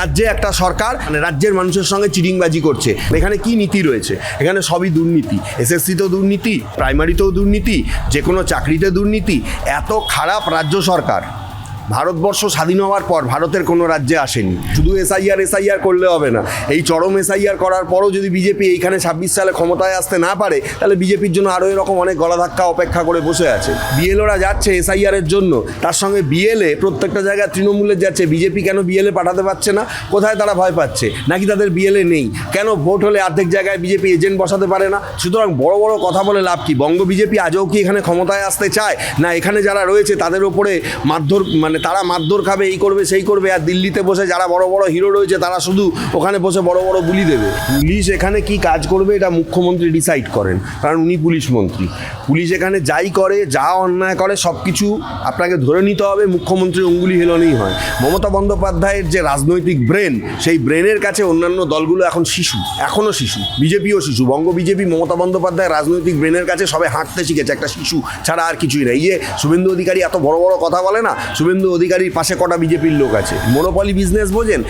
রাজ্যে একটা সরকার মানে রাজ্যের মানুষের সঙ্গে চিটিংবাজি করছে। এখানে কি নীতি রয়েছে? এখানে সবই দুর্নীতি। এসএসসিতেও দুর্নীতি প্রাইমারিতেও দুর্নীতি যে কোনো চাকরিতে দুর্নীতি। এত খারাপ রাজ্য সরকার। ভারতবর্ষ স্বাধীন হওয়ার পর ভারতের কোনো রাজ্যে আসেনি। শুধু এসআইআর এসআইআর করলে হবে না। এই চরম এসআইআর করার পরও যদি বিজেপি এইখানে ছাব্বিশ সালে ক্ষমতায় আসতে না পারে, তাহলে বিজেপির জন্য আরও এরকম অনেক গলাধাক্কা অপেক্ষা করে বসে আছে। বিএলওরা যাচ্ছে এসআইআর এর জন্য। তার সঙ্গে বিএলএ প্রত্যেকটা জায়গায় তৃণমূলের যাচ্ছে। বিজেপি কেন বিএলএ পাঠাতে পারছে না? কোথায় তারা ভয় পাচ্ছে? নাকি তাদের বিএলএ নেই? কেন ভোট হলে অর্ধেক জায়গায় বিজেপি এজেন্ট বসাতে পারে না? সুতরাং বড় বড় কথা বলে লাভ কি? বঙ্গ বিজেপি আজও কি এখানে ক্ষমতায় আসতে চায়? না এখানে যারা রয়েছে তাদের ওপরে মারধর মানে তারা মারধর খাবে, এই করবে, সেই করবে, আর দিল্লিতে বসে যারা বড় বড় হিরো রয়েছে, তারা শুধু ওখানে বসে বড় বড় বুলি দেবে। পুলিশ এখানে কি কাজ করবে, এটা মুখ্যমন্ত্রী ডিসাইড করেন, কারণ উনি পুলিশ মন্ত্রী। পুলিশ এখানে যাই করে, যা অন্যায় করে সব কিছু আপনাকে ধরে নিতে হবে মুখ্যমন্ত্রী অঙ্গুলি হেলনেই হয়। মমতা বন্দ্যোপাধ্যায়ের যে রাজনৈতিক ব্রেন সেই ব্রেনের কাছে অন্যান্য দলগুলো এখন শিশু এখনও শিশু, বিজেপিও শিশু, বঙ্গ বিজেপি, মমতা বন্দ্যোপাধ্যায়ের রাজনৈতিক ব্রেনের কাছে সবে হাঁটতে শিখেছে, একটা শিশু ছাড়া আর কিছুই না। এই যে শুভেন্দু অধিকারী এত বড় বড় কথা বলে না, শুভেন্দু অধিকারীর পাশে কটা বিজেপির লোক আছে। মোনোপলি বিজনেস বোঝেন?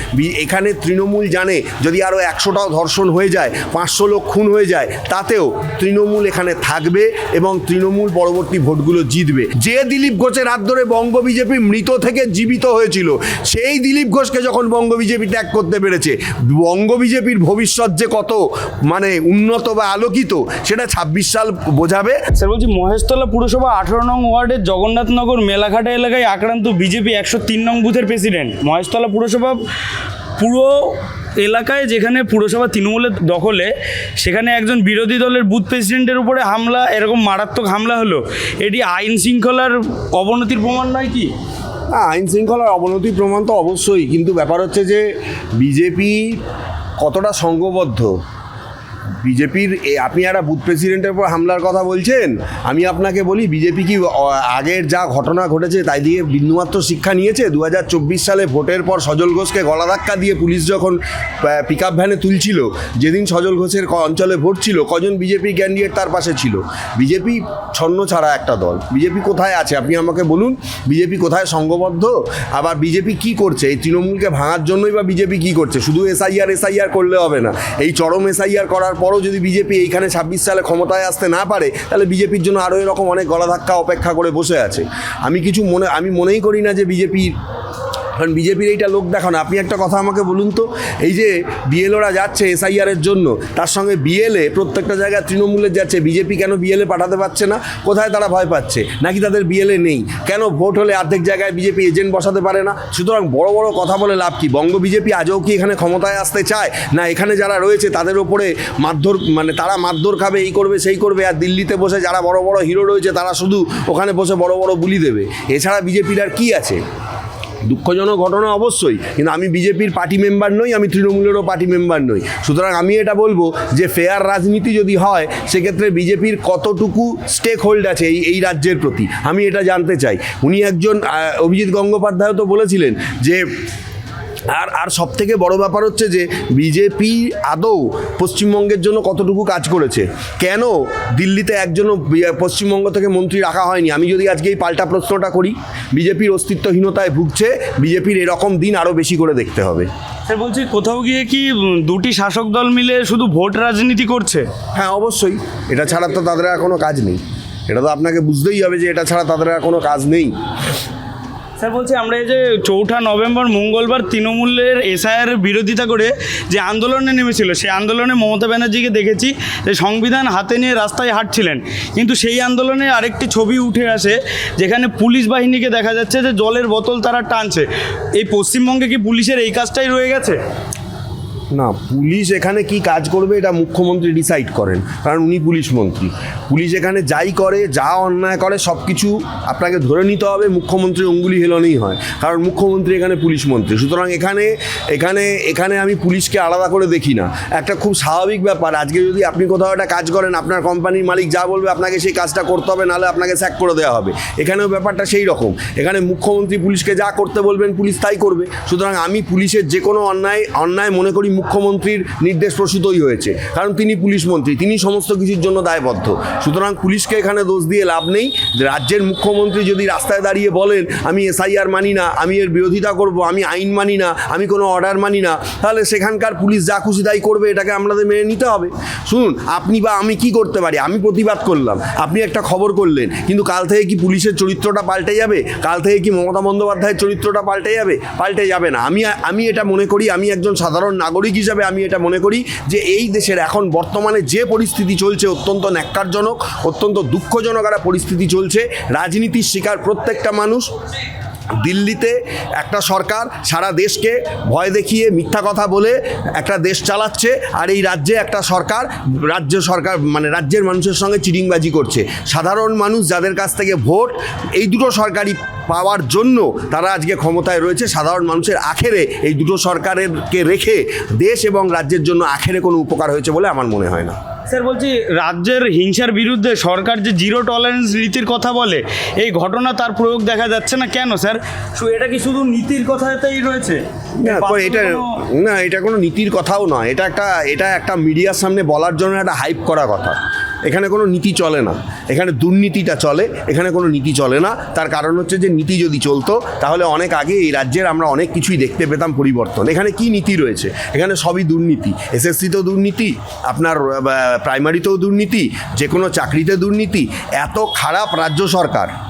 এখানে তৃণমূল জানে, যদি আরও একশোটাও ধর্ষণ হয়ে যায়, পাঁচশো লোক খুন হয়ে যায়, তাতেও তৃণমূল এখানে থাকবে এবং তৃণমূল পরবর্তী ভোটগুলো জিতবে। যে দিলীপ ঘোষের হাত ধরে বঙ্গ বিজেপি মৃত থেকে জীবিত হয়েছিল, সেই দিলীপ ঘোষকে যখন বঙ্গ বিজেপি ত্যাগ করতে পেরেছে, বঙ্গ বিজেপির ভবিষ্যৎ যে কত মানে উন্নত বা আলোকিত, সেটা ছাব্বিশ সাল বোঝাবে। স্যার, বলছি মহেশতলা পুরসভা আঠারো নং ওয়ার্ডের জগন্নাথনগর মেলাঘাটা এলাকায় আক্রান্ত বিজেপি একশো তিন নং বুথের প্রেসিডেন্ট মহেশতলা পুরসভা, পুরো এলাকায় যেখানে পুরসভা তৃণমূলের দখলে, সেখানে একজন বিরোধী দলের বুথ প্রেসিডেন্টের উপরে হামলা, এরকম মারাত্মক হামলা হলো। এটি আইন শৃঙ্খলার অবনতির প্রমাণ নয় কি? আইন শৃঙ্খলার অবনতির প্রমাণ তো অবশ্যই, কিন্তু ব্যাপার হচ্ছে যে বিজেপি কতটা সংঘবদ্ধ বিজেপির আপনি একটা বুথ প্রেসিডেন্টের উপর হামলার কথা বলছেন, আমি আপনাকে বলি, বিজেপি কি আগের যা ঘটনা ঘটেছে তাই দিয়ে বিন্দুমাত্র শিক্ষা নিয়েছে? দু হাজার চব্বিশ সালে ভোটের পর সজল ঘোষকে গলা ধাক্কা দিয়ে পুলিশ যখন পিক আপ ভ্যানে তুলছিল, যেদিন সজল ঘোষের অঞ্চলে ভোট ছিল, কজন বিজেপি ক্যান্ডিডেট তার পাশে ছিল? বিজেপি ছন্ন ছাড়া একটা দল। বিজেপি কোথায় আছে? আপনি আমাকে বলুন, বিজেপি কোথায় সংঘবদ্ধ আবার বিজেপি কি করছে? এই তৃণমূলকে ভাঙার জন্যই বা বিজেপি কি করছে? শুধু এসআইআর এসআইআর করলে হবে না। এই চরম এসআইআর করার পরও যদি বিজেপি এইখানে ছাব্বিশ সালে ক্ষমতায় আসতে না পারে, তাহলে বিজেপির জন্য আরও এরকম অনেক গলা ধাক্কা অপেক্ষা করে বসে আছে। আমি কিছু মনে, আমি মনেই করি না যে বিজেপির কারণ বিজেপির এইটা লোক দেখানো আপনি একটা কথা আমাকে বলুন তো, এই যে বিএলওরা যাচ্ছে এসআইআর এর জন্য, তার সঙ্গে বিএলএ প্রত্যেকটা জায়গায় তৃণমূলের যাচ্ছে, বিজেপি কেন বিএলএ পাঠাতে পারছে না, কোথায় তারা ভয় পাচ্ছে? নাকি তাদের বিএলএ নেই? কেন ভোট হলে অর্ধেক জায়গায় বিজেপি এজেন্ট বসাতে পারে না? সুতরাং বড় বড় কথা বলে লাভ কি? বঙ্গ বিজেপি আজও কি এখানে ক্ষমতায় আসতে চায়? না এখানে যারা রয়েছে, তাদের ওপরে মারধর মানে তারা মারধর খাবে, এই করবে, সেই করবে, আর দিল্লিতে বসে যারা বড় বড় হিরো রয়েছে, তারা শুধু ওখানে বসে বড় বড় বুলি দেবে। এছাড়া বিজেপির আর কি আছে? দুঃখজনক ঘটনা অবশ্যই, কিন্তু আমি বিজেপির পার্টি মেম্বার নই, আমি তৃণমূলেরও পার্টি মেম্বার নই। সুতরাং আমি এটা বলব যে ফেয়ার রাজনীতি যদি হয়, সেক্ষেত্রে বিজেপির কতটুকু স্টেক হোল্ড আছে এই এই রাজ্যের প্রতি? আমি এটা জানতে চাই। উনি একজন অভিজিৎ গঙ্গোপাধ্যায় তো বলেছিলেন যে আর আর সব থেকে বড় ব্যাপার হচ্ছে যে বিজেপি আদৌ পশ্চিমবঙ্গের জন্য কতটুকু কাজ করেছে? কেন দিল্লিতে একজনও পশ্চিমবঙ্গ থেকে মন্ত্রী রাখা হয়নি? আমি যদি আজকে এই পাল্টা প্রশ্নটা করি বিজেপির অস্তিত্বহীনতায় ভুগছে বিজেপির এরকম দিন আরও বেশি করে দেখতে হবে। স্যার বলছি কোথাও গিয়ে কি দুটি শাসক দল মিলে শুধু ভোট রাজনীতি করছে? হ্যাঁ অবশ্যই। এটা ছাড়া তো তাদের আর কোনো কাজ নেই। এটা তো আপনাকে বুঝতেই হবে যে এটা ছাড়া তাদের আর কোনো কাজ নেই। স্যার, বলছি আমরা এই যে চৌঠা নভেম্বর, মঙ্গলবার তৃণমূলের এসআইআর বিরোধিতা করে যে আন্দোলনে নেমেছিল, সেই আন্দোলনে মমতা ব্যানার্জিকে দেখেছি যে সংবিধান হাতে নিয়ে রাস্তায় হাঁটছিলেন। কিন্তু সেই আন্দোলনে আরেকটি ছবি উঠে আসে, যেখানে পুলিশ বাহিনীকে দেখা যাচ্ছে যে জলের বোতল তারা টানছে। এই পশ্চিমবঙ্গে কি পুলিশের এই কাজটাই রয়ে গেছে? না, পুলিশ এখানে কি কাজ করবে এটা মুখ্যমন্ত্রী ডিসাইড করেন, কারণ উনি পুলিশ মন্ত্রী। পুলিশ এখানে যাই করে, যা অন্যায় করে সব কিছু আপনাকে ধরে নিতে হবে মুখ্যমন্ত্রী অঙ্গুলি হেলনেই হয়, কারণ মুখ্যমন্ত্রী এখানে পুলিশ মন্ত্রী। সুতরাং এখানে এখানে এখানে আমি পুলিশকে আলাদা করে দেখি না। একটা খুব স্বাভাবিক ব্যাপার, আজকে যদি আপনি কোথাও একটা কাজ করেন, আপনার কোম্পানির মালিক যা বলবে আপনাকে সেই কাজটা করতে হবে, নাহলে আপনাকে স্যাক করে দেওয়া হবে। এখানেও ব্যাপারটা সেই রকম। এখানে মুখ্যমন্ত্রী পুলিশকে যা করতে বলবেন, পুলিশ তাই করবে। সুতরাং আমি পুলিশের যে কোনো অন্যায় অন্যায় মনে করি মুখ্যমন্ত্রীর নির্দেশ প্রসূতই হয়েছে। কারণ তিনি পুলিশ মন্ত্রী, তিনি সমস্ত কিছুর জন্য দায়বদ্ধ। সুতরাং পুলিশকে এখানে দোষ দিয়ে লাভ নেই। রাজ্যের মুখ্যমন্ত্রী যদি রাস্তায় দাঁড়িয়ে বলেন, আমি এসআইআর মানি না, আমি এর বিরোধিতা করব, আমি আইন মানি না, আমি কোনো অর্ডার মানি না, তাহলে সেখানকার পুলিশ যা খুশি তাই করবে, এটাকে আমাদের মেনে নিতে হবে। শুনুন, আপনি বা আমি কি করতে পারি? আমি প্রতিবাদ করলাম। আপনি একটা খবর করলেন, কিন্তু কাল থেকে কি পুলিশের চরিত্রটা পাল্টে যাবে? কাল থেকে কি মমতা বন্দ্যোপাধ্যায়ের চরিত্রটা পাল্টে যাবে? পাল্টে যাবে না। আমি আমি এটা মনে করি, আমি একজন সাধারণ নাগরিক হিসাবে আমি এটা মনে করি যে এই দেশের এখন বর্তমানে যে পরিস্থিতি চলছে অত্যন্ত ন্যাক্কারজনক, অত্যন্ত দুঃখজনক একটা পরিস্থিতি চলছে। রাজনীতির শিকার প্রত্যেকটা মানুষ। দিল্লিতে একটা সরকার সারা দেশকে ভয় দেখিয়ে মিথ্যা কথা বলে একটা দেশ চালাচ্ছে আর এই রাজ্যে একটা সরকার, রাজ্য সরকার মানে রাজ্যের মানুষের সঙ্গে চিটিংবাজি করছে। সাধারণ মানুষ যাদের কাছ থেকে ভোট, এই দুটো সরকারি পাওয়ার জন্য তারা আজকে ক্ষমতায় রয়েছে। সাধারণ মানুষের আখেরে এই দুটো সরকারেরকে রেখে দেশ এবং রাজ্যের জন্য আখেরে কোনো উপকার হয়েছে বলে আমার মনে হয় না। স্যার বলছি রাজ্যের হিংসার বিরুদ্ধে সরকার যে জিরো টলারেন্স নীতির কথা বলে এই ঘটনা তার প্রয়োগ দেখা যাচ্ছে না কেন স্যার? এটা কি শুধু নীতির কথাতেই রয়েছে? না এটা না এটা কোনো নীতির কথাও নয় এটা একটা এটা একটা মিডিয়ার সামনে বলার জন্য একটা হাইপ করা কথা। এখানে কোনো নীতি চলে না। এখানে দুর্নীতিটা চলে, এখানে কোনো নীতি চলে না। তার কারণ হচ্ছে যে নীতি যদি চলতো, তাহলে অনেক আগে এই রাজ্যের আমরা অনেক কিছুই দেখতে পেতাম পরিবর্তন। এখানে কি নীতি রয়েছে? এখানে সবই দুর্নীতি। এসএসসিতেও দুর্নীতি, আপনার প্রাইমারিতেও দুর্নীতি যে কোনো চাকরিতে দুর্নীতি। এত খারাপ রাজ্য সরকার।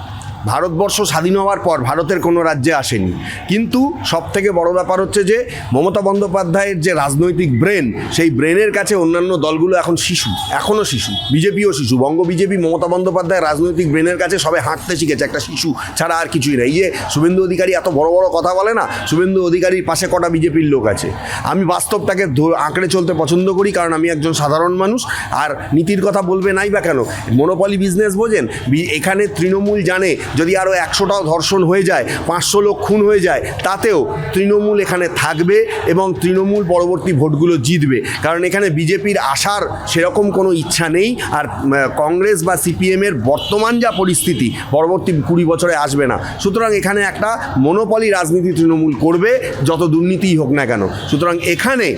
ভারতবর্ষ স্বাধীন হওয়ার পর ভারতের কোনো রাজ্যে আসেনি। কিন্তু সব থেকে বড় ব্যাপার হচ্ছে যে, মমতা বন্দ্যোপাধ্যায়ের যে রাজনৈতিক ব্রেন, সেই ব্রেনের কাছে অন্যান্য দলগুলো এখন শিশু এখনও শিশু, বিজেপিও শিশু, বঙ্গ বিজেপি, মমতা বন্দ্যোপাধ্যায়ের রাজনৈতিক ব্রেনের কাছে সবে হাঁটতে শিখেছে, একটা শিশু ছাড়া আর কিছুই নেই। এই যে শুভেন্দু অধিকারী এত বড় বড় কথা বলে না, শুভেন্দু অধিকারীর পাশে কটা বিজেপির লোক আছে। আমি বাস্তবটাকে আঁকড়ে চলতে পছন্দ করি, কারণ আমি একজন সাধারণ মানুষ, আর নীতির কথা বলবে নাই বা কেন? মনোপলি বিজনেস বোঝেন এখানে তৃণমূল জানে যদি আরও একশোটাও ধর্ষণ হয়ে যায়, পাঁচশো লোক খুন হয়ে যায়, তাতেও তৃণমূল এখানে থাকবে এবং তৃণমূল পরবর্তী ভোটগুলো জিতবে। কারণ এখানে বিজেপির আসার সেরকম কোনো ইচ্ছা নেই, আর কংগ্রেস বা সিপিএমের বর্তমান যা পরিস্থিতি, পরবর্তী কুড়ি বছরে আসবে না। সুতরাং এখানে একটা মনোপলি রাজনীতি তৃণমূল করবে, যত দুর্নীতিই হোক না কেন। সুতরাং এখানে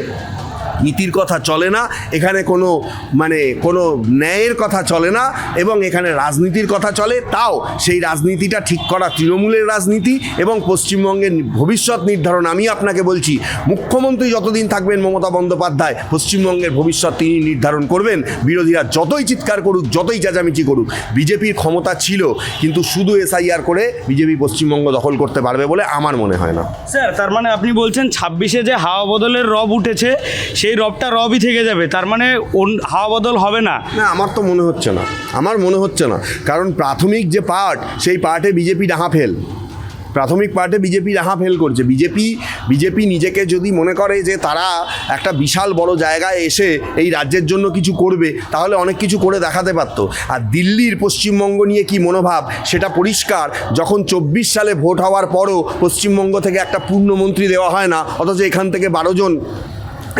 নীতির কথা চলে না, এখানে কোনো মানে কোনো ন্যায়ের কথা চলে না, এবং এখানে রাজনীতির কথা চলে, তাও সেই রাজনীতিটা ঠিক করা তৃণমূলের রাজনীতি এবং পশ্চিমবঙ্গের ভবিষ্যৎ নির্ধারণ। আমি আপনাকে বলছি, মুখ্যমন্ত্রী যতদিন থাকবেন মমতা বন্দ্যোপাধ্যায়, পশ্চিমবঙ্গের ভবিষ্যৎ তিনি নির্ধারণ করবেন। বিরোধীরা যতই চিৎকার করুক, যতই চেঁচামেচি করুক, বিজেপির ক্ষমতা ছিল, কিন্তু শুধু এসআইআর করে বিজেপি পশ্চিমবঙ্গ দখল করতে পারবে বলে আমার মনে হয় না। স্যার, তার মানে আপনি বলছেন ছাব্বিশে যে হাওয়া বদলের রব উঠেছে, সেই রবটা রবই থেকে যাবে, তার মানে হাওয়া বদল হবে না। না, আমার তো মনে হচ্ছে না। আমার মনে হচ্ছে না। কারণ প্রাথমিক যে পার্ট সেই পার্টে বিজেপি ডাহা ফেল। প্রাথমিক পার্টে বিজেপি ডাহা ফেল করছে। বিজেপি বিজেপি নিজেকে যদি মনে করে যে তারা একটা বিশাল বড় জায়গায় এসে এই রাজ্যের জন্য কিছু করবে, তাহলে অনেক কিছু করে দেখাতে পারতো। আর দিল্লির পশ্চিমবঙ্গ নিয়ে কি মনোভাব, সেটা পরিষ্কার। যখন চব্বিশ সালে ভোট হওয়ার পরও পশ্চিমবঙ্গ থেকে একটা পূর্ণমন্ত্রী দেওয়া হয় না, অথচ এখান থেকে বারো জন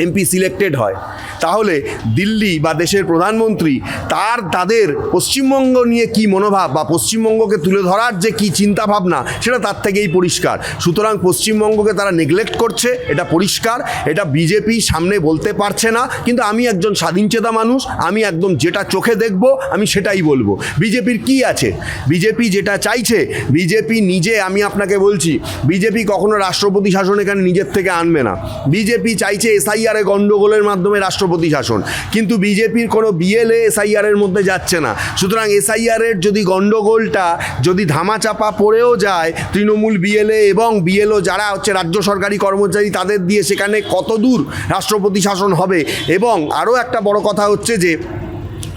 এমপি সিলেক্টেড হয়, তাহলে দিল্লি বা দেশের প্রধানমন্ত্রী তার, তাদের পশ্চিমবঙ্গ নিয়ে কি মনোভাব বা পশ্চিমবঙ্গকে তুলে ধরার যে কি চিন্তা ভাবনা সেটা তার থেকেই পরিষ্কার। সুতরাং পশ্চিমবঙ্গকে তারা নেগলেক্ট করছে, এটা পরিষ্কার, এটা বিজেপি সামনে বলতে পারছে না, কিন্তু আমি একজন স্বাধীনচেতা মানুষ, আমি একদম যেটা চোখে দেখব, আমি সেটাই বলব। বিজেপির কি আছে? বিজেপি যেটা চাইছে বিজেপি নিজে, আমি আপনাকে বলছি বিজেপি কখনো রাষ্ট্রপতি শাসন এখানে নিজের থেকে আনবে না। বিজেপি চাইছে এসআইআর গণ্ডগোলের মাধ্যমে রাষ্ট্রপতি শাসন। কিন্তু বিজেপির কোনো বিএলএ এসআইআরের মধ্যে যাচ্ছে না। সুতরাং এসআইআরের যদি গণ্ডগোলটা, যদি ধামাচাপা পড়েও যায়, তৃণমূল বিএলএ এবং বিএলও যারা হচ্ছে রাজ্য সরকারি কর্মচারী, তাদের দিয়ে সেখানে কত দূর রাষ্ট্রপতি শাসন হবে? এবং আরও একটা বড় কথা হচ্ছে যে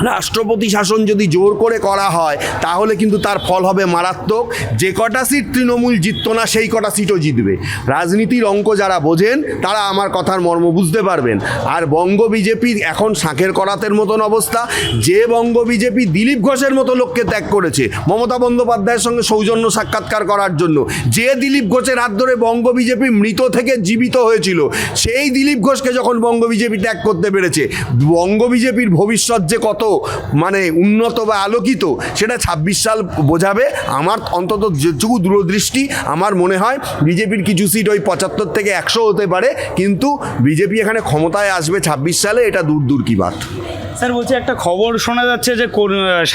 রাষ্ট্রপতি শাসন যদি জোর করে করা হয়, তাহলে কিন্তু তার ফল হবে মারাত্মক। যে কটা সিট তৃণমূল জিততো না, সেই কটা সিটও জিতবে। রাজনীতির অঙ্ক যারা বোঝেন, তারা আমার কথার মর্ম বুঝতে পারবেন। আর বঙ্গ বিজেপি এখন শাঁখের করাতের মতন অবস্থা। যে বঙ্গ বিজেপি দিলীপ ঘোষের মতো লোককে ত্যাগ করেছে, মমতা বন্দ্যোপাধ্যায়ের সঙ্গে সৌজন্য সাক্ষাৎকার করার জন্য, যে দিলীপ ঘোষের হাত ধরে বঙ্গ বিজেপি মৃত থেকে জীবিত হয়েছিল, সেই দিলীপ ঘোষকে যখন বঙ্গ বিজেপি ত্যাগ করতে পেরেছে, বঙ্গ বিজেপির ভবিষ্যৎ যে কত মানে উন্নত বা আলোকিত, সেটা ছাব্বিশ সাল বোঝাবে। আমার অন্তত যেটুকু দূরদৃষ্টি, আমার মনে হয় বিজেপির কিছু সিট ওই পঁচাত্তর থেকে একশো হতে পারে, কিন্তু বিজেপি এখানে ক্ষমতায় আসবে ছাব্বিশ সালে, এটা দূর দূর কি বাত। স্যার, বলছি একটা খবর শোনা যাচ্ছে যে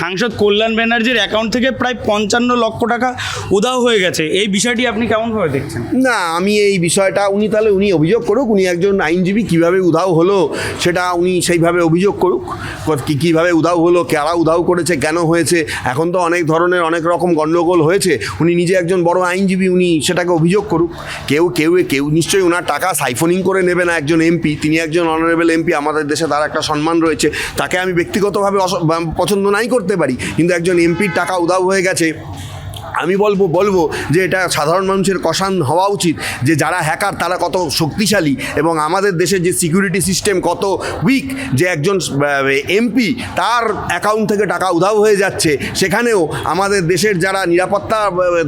সাংসদ কল্যাণ ব্যানার্জির অ্যাকাউন্ট থেকে প্রায় পঞ্চান্ন লক্ষ টাকা উধাও হয়ে গেছে। এই বিষয়টি আপনি কেমনভাবে দেখছেন? না, আমি এই বিষয়টা, উনি তাহলে উনি অভিযোগ করুক, উনি একজন আইনজীবী, কীভাবে উধাও হলো সেটা উনি সেইভাবে অভিযোগ করুক। কি, কীভাবে উধাও হলো, কারা উধাও করেছে, কেন হয়েছে, এখন তো অনেক ধরনের, অনেক রকম গণ্ডগোল হয়েছে। উনি নিজে একজন বড় আইনজীবী, উনি সেটাকে অভিযোগ করুক। কেউ কেউ কেউ, নিশ্চয়ই ওনার টাকা সাইফোনিং করে নেবে না একজন এমপি। তিনি একজন অনারেবল এমপি, আমাদের দেশে তার একটা সম্মান রয়েছে। তাকে আমি ব্যক্তিগতভাবে পছন্দ নাই করতে পারি। কিন্তু একজন এমপির টাকা উদাও হয়ে গেছে। আমি বলব বলব যে এটা সাধারণ মানুষের কষান হওয়া উচিত যে যারা হ্যাকার তারা কত শক্তিশালী এবং আমাদের দেশের যে সিকিউরিটি সিস্টেম কত উইক যে একজন এমপি তার অ্যাকাউন্ট থেকে টাকা উধাও হয়ে যাচ্ছে, সেখানেও আমাদের দেশের যারা নিরাপত্তা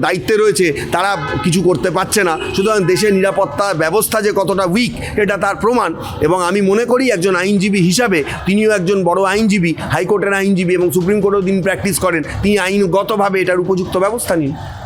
দায়িত্বে রয়েছে, তারা কিছু করতে পারছে না। সুতরাং দেশের নিরাপত্তা ব্যবস্থা যে কতটা উইক এটা তার প্রমাণ এবং আমি মনে করি একজন আইনজীবী হিসাবে, তিনিও একজন বড় আইনজীবী, হাইকোর্টের আইনজীবী এবং সুপ্রিম কোর্টেও তিনি প্র্যাকটিস করেন, তিনি আইনগতভাবে এটার উপযুক্ত ব্যবস্থা Italian.